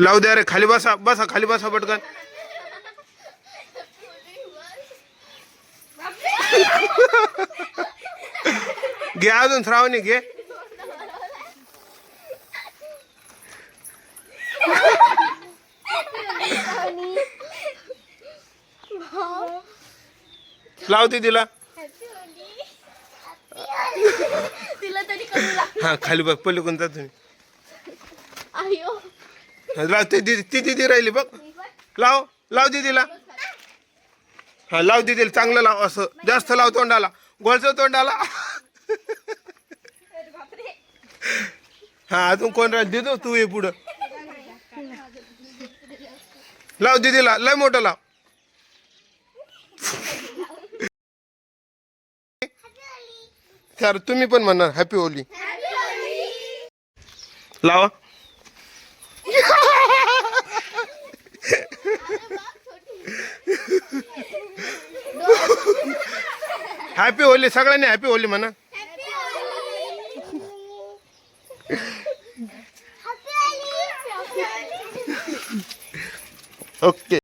लावू द्या रे खाली बसा बसा खाली बसा पटकन. घे अजून श्रावणी घे. लावते तिला. हा खाली बघ पहिले कोणता तुम्ही. अयो. लाव ते दीदी ती दिदी राहिली बघ. लाव लाव दीदीला. हा लाव दीदीला चांगलं लाव असं. जास्त लाव तोंडाला. गोळचं तोंडाला. हा अजून कोण राहील? दिदो तू ये पुढं. लाव दीदीला लय मोठं लाव. सर तुम्ही पण म्हणणार हॅपी होली लावा. हॅपी होली सगळ्यांनी हॅपी होली म्हणा. ओके